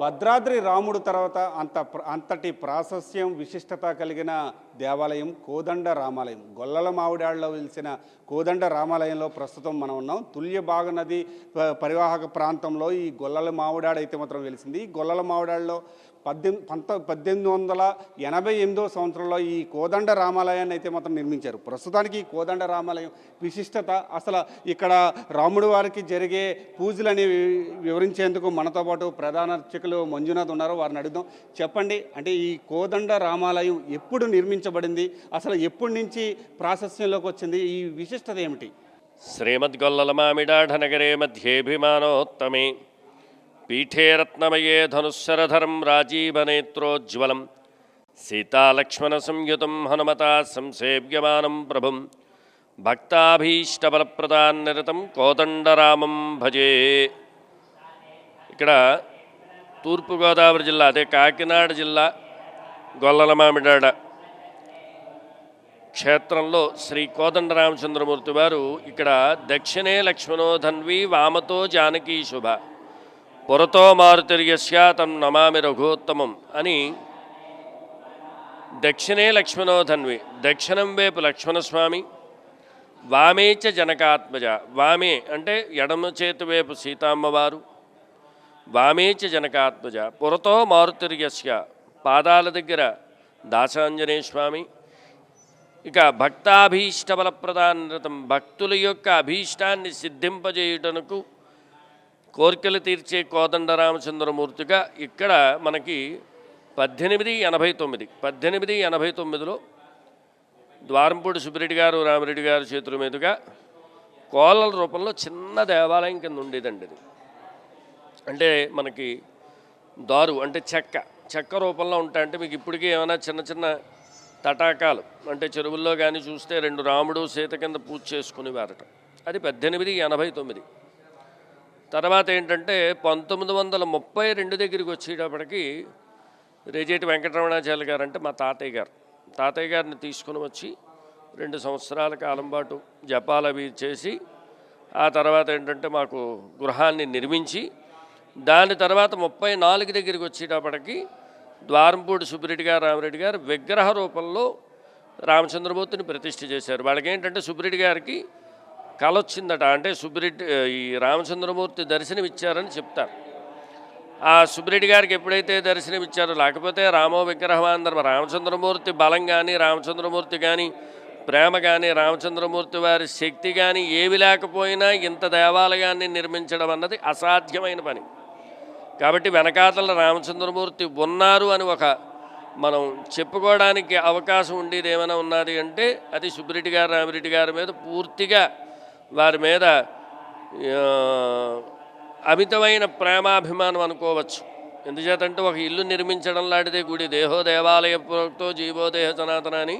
భద్రాద్రి రాముడు తర్వాత అంత అంతటి ప్రాశస్యం విశిష్టత కలిగిన దేవాలయం కోదండ రామాలయం. గొల్లల మామిడాళ్ళలో వెలిసిన కోదండ రామాలయంలో ప్రస్తుతం మనం ఉన్నాం. తుల్య నది పరివాహక ప్రాంతంలో ఈ గొల్లల మామిడాడ అయితే మాత్రం వెలిసింది. ఈ గొల్లల మామిడాళ్ళలో పద్దెనిమిది పంత పద్దెనిమిది వందల ఎనభై ఎనిమిదో సంవత్సరంలో ఈ కోదండ రామాలయాన్ని అయితే మాత్రం నిర్మించారు. ప్రస్తుతానికి ఈ కోదండ రామాలయం విశిష్టత అసలు ఇక్కడ రాముడు వారికి జరిగే పూజలని వివరించేందుకు మనతో పాటు ప్రధాన అర్చకులు మంజునాథ్ ఉన్నారు వారిని అడుగుదాం. చెప్పండి అంటే ఈ కోదండ రామాలయం ఎప్పుడు నిర్మించబడింది అసలు ఎప్పటి నుంచి ప్రాశస్యంలోకి వచ్చింది ఈ విశిష్టత ఏమిటి? శ్రీమద్గొల్లలమామిడాఢనగరే మధ్యేభిమానోత్తమే. పీఠే రత్నమయే ధనుస్సరధరం రాజీవనేత్రోజ్వలం సీతాలక్ష్మణసంయుతం హనుమతా సంసేవ్యమానం ప్రభుం భక్తాభీష్టబలప్రదాన్నిరతం కోదండరామం భజే ఇక్కడ తూర్పుగోదావరి జిల్లా అదే కాకినాడ జిల్లా గొల్లలమామిడాడ క్షేత్రంలో శ్రీ కోదండరామచంద్రమూర్తి వారు ఇక్కడ దక్షిణే లక్ష్మణోధన్వి వామతో జానకీ శుభ. పురతో మారుతిర్యస్య తం నమామి రఘోత్తమం అని దక్షిణే లక్ష్మణోధన్వి దక్షిణం వైపు లక్ష్మణస్వామి వామేచ జనకాత్మజ వామే అంటే ఎడమ చేతి వైపు సీతామ్మవారు వామేచ జనకాత్మజ పురతో మారుతిర్యస్య పాదాల దగ్గర దాసాంజనేయ స్వామి. ఇక భక్తాభీష్టబల ప్రధానతం భక్తుల యొక్క అభీష్టాన్ని సిద్ధింపజేయుటకు కోరికలు తీర్చే కోదండ రామచంద్రమూర్తిగా ఇక్కడ మనకి పద్దెనిమిది ఎనభై తొమ్మిది. పద్దెనిమిది ఎనభై తొమ్మిదిలో ద్వారంపూడి సుబ్బిరెడ్డి గారు రామిరెడ్డి గారు చేతుల మీదుగా కోలల రూపంలో చిన్న దేవాలయం కింద ఉండేదండి ఇది అంటే మనకి దారు అంటే చెక్క. చెక్క రూపంలో ఉంటాయంటే మీకు ఇప్పటికీ ఏమైనా చిన్న చిన్న తటాకాలు అంటే చెరువుల్లో కానీ చూస్తే రెండు రాముడు సీత కింద పూజ చేసుకునేవారట. అది పద్దెనిమిది ఎనభై తొమ్మిది. తర్వాత ఏంటంటే పంతొమ్మిది వందల ముప్పై రెండు దగ్గరికి వచ్చేటప్పటికి రేజేటి వెంకటరమణాచార్య గారు అంటే మా తాతయ్య గారు. తాతయ్య గారిని తీసుకుని వచ్చి రెండు సంవత్సరాల కాలం పాటు జపాలు అవి చేసి ఆ తర్వాత ఏంటంటే మాకు గృహాన్ని నిర్మించి దాని తర్వాత ముప్పై నాలుగు దగ్గరికి వచ్చేటప్పటికి ద్వారంపూడి సుబ్బిరెడ్డి గారు రామరెడ్డి గారు విగ్రహ రూపంలో రామచంద్రమూర్తిని ప్రతిష్ఠ చేశారు. వాళ్ళకి ఏంటంటే సుబ్బిరెడ్డి గారికి కళ వచ్చిందట అంటే సుబ్బిరెడ్డి ఈ రామచంద్రమూర్తి దర్శనం ఇచ్చారని చెప్తారు. ఆ సుబ్బిరెడ్డి గారికి ఎప్పుడైతే దర్శనం ఇచ్చారో లేకపోతే రామో విగ్రహం రామచంద్రమూర్తి బలం కానీ రామచంద్రమూర్తి కానీ ప్రేమ కానీ రామచంద్రమూర్తి వారి శక్తి కానీ ఏవి లేకపోయినా ఇంత దేవాలయాన్ని నిర్మించడం అన్నది అసాధ్యమైన పని. కాబట్టి వెనకాతల రామచంద్రమూర్తి ఉన్నారు అని ఒక మనం చెప్పుకోవడానికి అవకాశం ఉండేది ఏమైనా ఉన్నది అంటే అది సుబ్బిరెడ్డి గారు రామిరెడ్డి గారి మీద పూర్తిగా వారి మీద అమితమైన ప్రేమాభిమానం అనుకోవచ్చు. ఎందుచేతంటే ఒక ఇల్లు నిర్మించడం లాంటిదే గుడి. దేహో దేవాలయ ప్రోక్తో జీవో దేహ సనాతన అని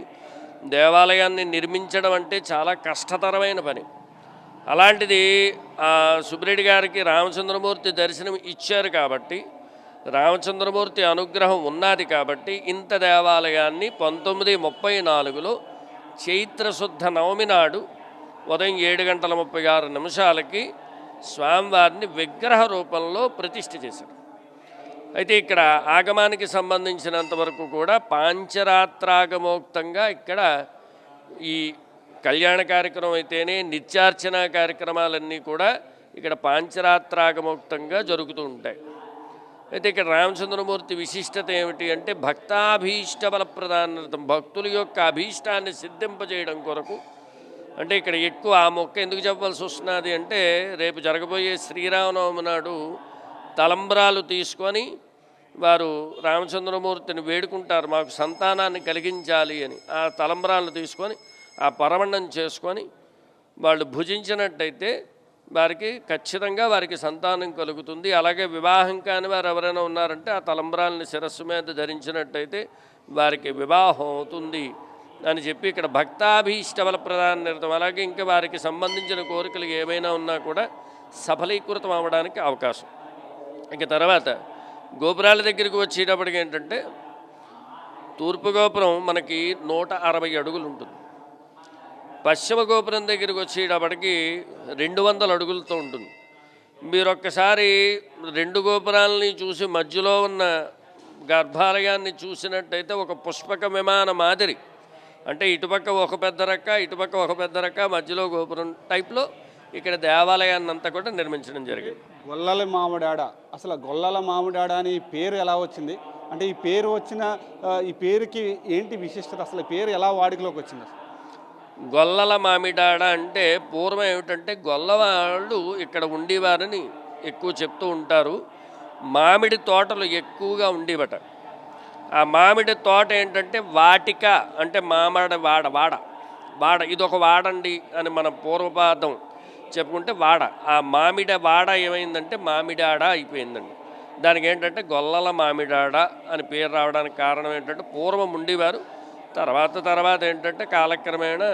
దేవాలయాన్ని నిర్మించడం అంటే చాలా కష్టతరమైన పని. అలాంటిది ఆ గారికి రామచంద్రమూర్తి దర్శనం ఇచ్చారు కాబట్టి రామచంద్రమూర్తి అనుగ్రహం ఉన్నది కాబట్టి ఇంత దేవాలయాన్ని పంతొమ్మిది ముప్పై నాలుగులో చైత్రశుద్ధ నవమి నాడు ఉదయం ఏడు గంటల ముప్పై ఆరు నిమిషాలకి స్వామివారిని విగ్రహ రూపంలో ప్రతిష్ఠ చేశారు. అయితే ఇక్కడ ఆగమానికి సంబంధించినంత వరకు కూడా పాంచరాత్రాగమోక్తంగా ఇక్కడ ఈ కళ్యాణ కార్యక్రమం అయితేనే నిత్యార్చన కార్యక్రమాలన్నీ కూడా ఇక్కడ పాంచరాత్రాగమోక్తంగా జరుగుతూ ఉంటాయి. అయితే ఇక్కడ రామచంద్రమూర్తి విశిష్టత ఏమిటి అంటే భక్తాభీష్ట బలప్రదానం భక్తుల యొక్క అభీష్టాన్ని సిద్ధింపజేయడం కొరకు అంటే ఇక్కడ ఎక్కువ ఆ మొక్క ఎందుకు చెప్పాల్సి వస్తున్నది అంటే రేపు జరగబోయే శ్రీరామనవమి నాడు తలంబ్రాలు తీసుకొని వారు రామచంద్రమూర్తిని వేడుకుంటారు మాకు సంతానాన్ని కలిగించాలి అని. ఆ తలంబ్రాలను తీసుకొని ఆ పరమణం చేసుకొని వాళ్ళు భుజించినట్టయితే వారికి ఖచ్చితంగా వారికి సంతానం కలుగుతుంది. అలాగే వివాహం కాని వారు ఎవరైనా ఉన్నారంటే ఆ తలంబ్రాలని శిరస్సు మీద ధరించినట్టయితే వారికి వివాహం అవుతుంది. అని చెప్పి ఇక్కడ భక్తాభీష్టవల ప్రధాన నిరతం అలాగే ఇంకా వారికి సంబంధించిన కోరికలు ఏమైనా ఉన్నా కూడా సఫలీకృతం అవ్వడానికి అవకాశం. ఇంక తర్వాత గోపురాల దగ్గరికి వచ్చేటప్పటికి ఏంటంటే తూర్పు గోపురం మనకి నూట అరవై అడుగులు ఉంటుంది. పశ్చిమ గోపురం దగ్గరికి వచ్చేటప్పటికి రెండు వందల అడుగులతో ఉంటుంది. మీరు ఒక్కసారి రెండు గోపురాలని చూసి మధ్యలో ఉన్న గర్భాలయాన్ని చూసినట్టయితే ఒక పుష్పక విమాన మాదిరి అంటే ఇటుపక్క ఒక పెద్ద రక్క ఇటుపక్క ఒక పెద్ద రక్క మధ్యలో గోపురం టైప్లో ఇక్కడ దేవాలయాన్ని అంతా కూడా నిర్మించడం జరిగింది. గొల్లల మామిడాడ. అసలు గొల్లల మామిడాడ అని పేరు ఎలా వచ్చింది? అంటే ఈ పేరు వచ్చిన ఈ పేరుకి ఏంటి విశిష్టత? అసలు పేరు ఎలా వాడుకలోకి వచ్చింది గొల్లల మామిడాడ అంటే పూర్వం ఏమిటంటే గొల్లవాళ్ళు ఇక్కడ ఉండేవారని ఎక్కువ చెప్తూ ఉంటారు. మామిడి తోటలు ఎక్కువగా ఉండేవట. ఆ మామిడి తోట ఏంటంటే వాటిక అంటే మామిడి వాడ వాడ. వాడ ఇదొక వాడండి అని మన పూర్వపాదం చెప్పుకుంటే వాడ. ఆ మామిడి వాడ ఏమైందంటే మామిడాడ అయిపోయిందండి. దానికి ఏంటంటే గొల్లల మామిడాడ అని పేరు రావడానికి కారణం ఏంటంటే పూర్వం ఉండేవారు. తర్వాత తర్వాత ఏంటంటే కాలక్రమేణా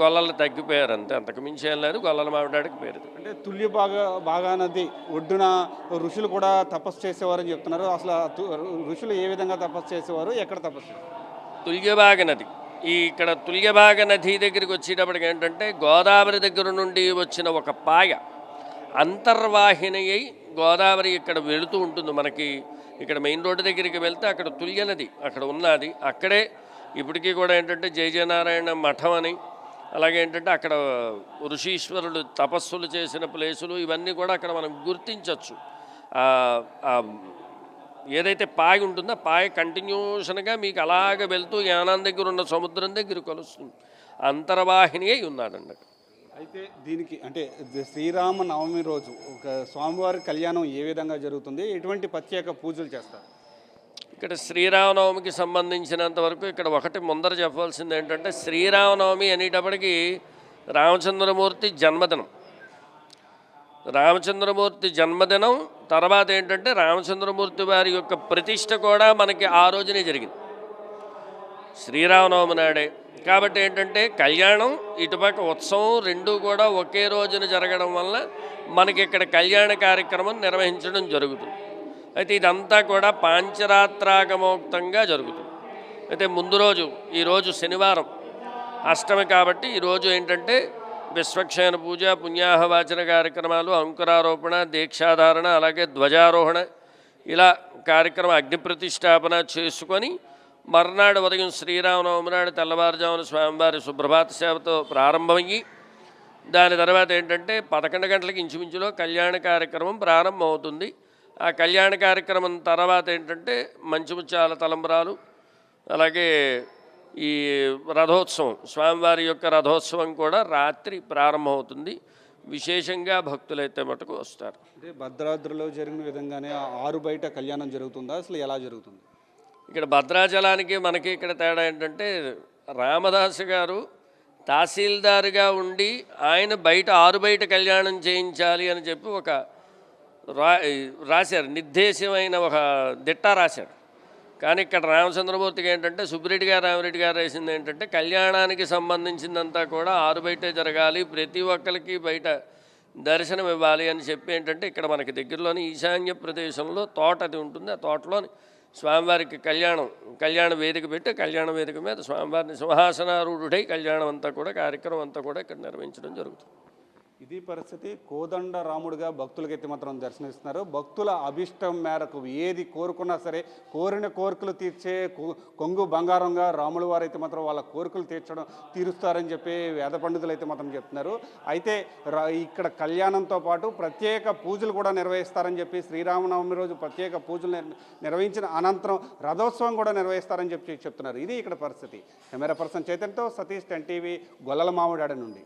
గొల్లలు తగ్గిపోయారు అంతే. అంతకు మించి ఏం లేదు. గొల్లల మామిడాడికి పేరు అంటే తుల్య బాగా బాగా నది ఒడ్డున ఋషులు కూడా తపస్సు చేసేవారని చెప్తున్నారు. అసలు ఋషులు ఏ విధంగా తపస్సు చేసేవారు? ఎక్కడ తపస్సు? తుల్యభాగ నది. ఈ ఇక్కడ తుల్యభాగ నది దగ్గరికి వచ్చేటప్పటికి ఏంటంటే గోదావరి దగ్గర నుండి వచ్చిన ఒక పాయ అంతర్వాహిని అయి గోదావరి ఇక్కడ వెళుతూ ఉంటుంది. మనకి ఇక్కడ మెయిన్ రోడ్డు దగ్గరికి వెళ్తే అక్కడ తుల్య నది అక్కడ ఉన్నది. అక్కడే ఇప్పటికీ కూడా ఏంటంటే జయ జయనారాయణ మఠం అని అలాగే ఏంటంటే అక్కడ ఋషీశ్వరుడు తపస్సులు చేసిన ప్లేసులు ఇవన్నీ కూడా అక్కడ మనం గుర్తించవచ్చు ఏదైతే పాయ ఉంటుందో పాయ కంటిన్యూషన్గా మీకు అలాగ వెళ్తూ యానం దగ్గర ఉన్న సముద్రం దగ్గర కలుస్తుంది. అంతర్వాహిని అయి ఉన్నాడండి అయితే దీనికి అంటే శ్రీరామ నవమి రోజు ఒక స్వామివారి కళ్యాణం ఏ విధంగా జరుగుతుంది? ఎటువంటి ప్రత్యేక పూజలు చేస్తారు? ఇక్కడ శ్రీరామనవమికి సంబంధించినంత వరకు ఇక్కడ ఒకటి ముందర చెప్పాల్సింది ఏంటంటే శ్రీరామనవమి అనేటప్పటికీ రామచంద్రమూర్తి జన్మదినం. రామచంద్రమూర్తి జన్మదినం తర్వాత ఏంటంటే రామచంద్రమూర్తి వారి యొక్క ప్రతిష్ట కూడా మనకి ఆ రోజునే జరిగింది. శ్రీరామనవమి నాడే. కాబట్టి ఏంటంటే కళ్యాణం ఇటుపక్క ఉత్సవం రెండూ కూడా ఒకే రోజున జరగడం వల్ల మనకి ఇక్కడ కళ్యాణ కార్యక్రమం నిర్వహించడం జరుగుతుంది. అయితే ఇదంతా కూడా పాంచరాత్రాగమోక్తంగా జరుగుతుంది. అయితే ముందు రోజు ఈరోజు శనివారం అష్టమి కాబట్టి ఈరోజు ఏంటంటే విశ్వక్షయన పూజ పుణ్యాహవాచన కార్యక్రమాలు అంకురారోపణ దీక్షాధారణ అలాగే ధ్వజారోహణ ఇలా కార్యక్రమం అగ్ని ప్రతిష్టాపన చేసుకొని మర్నాడు ఉదయం శ్రీరామనవమి నాడు తెల్లవారుజామున స్వామివారి సుప్రభాత సేవతో ప్రారంభమయ్యి దాని తర్వాత ఏంటంటే పదకొండు గంటలకు ఇంచుమించులో కళ్యాణ కార్యక్రమం ప్రారంభమవుతుంది. ఆ కళ్యాణ కార్యక్రమం తర్వాత ఏంటంటే మంచిముత్యాల తలంబరాలు అలాగే ఈ రథోత్సవం స్వామివారి యొక్క రథోత్సవం కూడా రాత్రి ప్రారంభమవుతుంది. విశేషంగా భక్తులైతే మటుకు వస్తారు. అంటే భద్రాద్రిలో జరిగిన విధంగానే ఆరు బయట కళ్యాణం జరుగుతుందా? అసలు ఎలా జరుగుతుంది? ఇక్కడ భద్రాచలానికి మనకి ఇక్కడ తేడా ఏంటంటే రామదాసు గారు తహసీల్దారుగా ఉండి ఆయన బయట ఆరు బయట కళ్యాణం చేయించాలి అని చెప్పి ఒక రా రాశారు నిర్దేశమైన ఒక దిట్ట రాశారు కానీ ఇక్కడ రామచంద్రమూర్తికి ఏంటంటే సుబ్బిరెడ్డి గారు రామిరెడ్డి గారు వేసింది ఏంటంటే కళ్యాణానికి సంబంధించిందంతా కూడా ఆరు బయటే జరగాలి ప్రతి ఒక్కరికి బయట దర్శనం ఇవ్వాలి అని చెప్పి ఏంటంటే ఇక్కడ మనకి దగ్గరలోని ఈశాన్య ప్రదేశంలో తోట అది ఉంటుంది. ఆ తోటలోని స్వామివారికి కళ్యాణం కళ్యాణ వేదిక పెట్టి కళ్యాణ వేదిక మీద స్వామివారిని సింహాసనారూఢుడై కళ్యాణం అంతా కూడా కార్యక్రమం అంతా కూడా ఇక్కడ నిర్వహించడం జరుగుతుంది. ఇది పరిస్థితి. కోదండ రాముడిగా భక్తులకైతే మాత్రం దర్శనమిస్తున్నారు. భక్తుల అభిష్టం మేరకు ఏది కోరుకున్నా సరే కోరిన కోరికలు తీర్చే కొంగు బంగారంగా రాముల వారు అయితే మాత్రం వాళ్ళ కోరికలు తీర్చడం తీరుస్తారని చెప్పి వేద పండితులు అయితే మాత్రం చెప్తున్నారు. అయితే ఇక్కడ కళ్యాణంతో పాటు ప్రత్యేక పూజలు కూడా నిర్వహిస్తారని చెప్పి శ్రీరామనవమి రోజు ప్రత్యేక పూజలు నిర్వహించిన అనంతరం రథోత్సవం కూడా నిర్వహిస్తారని చెప్పి చెప్తున్నారు. ఇది ఇక్కడ పరిస్థితి. కెమెరా పర్సన్ చైతన్యతో సతీష్ టెన్ టీవీ గొల్లల మామిడాడ నుండి.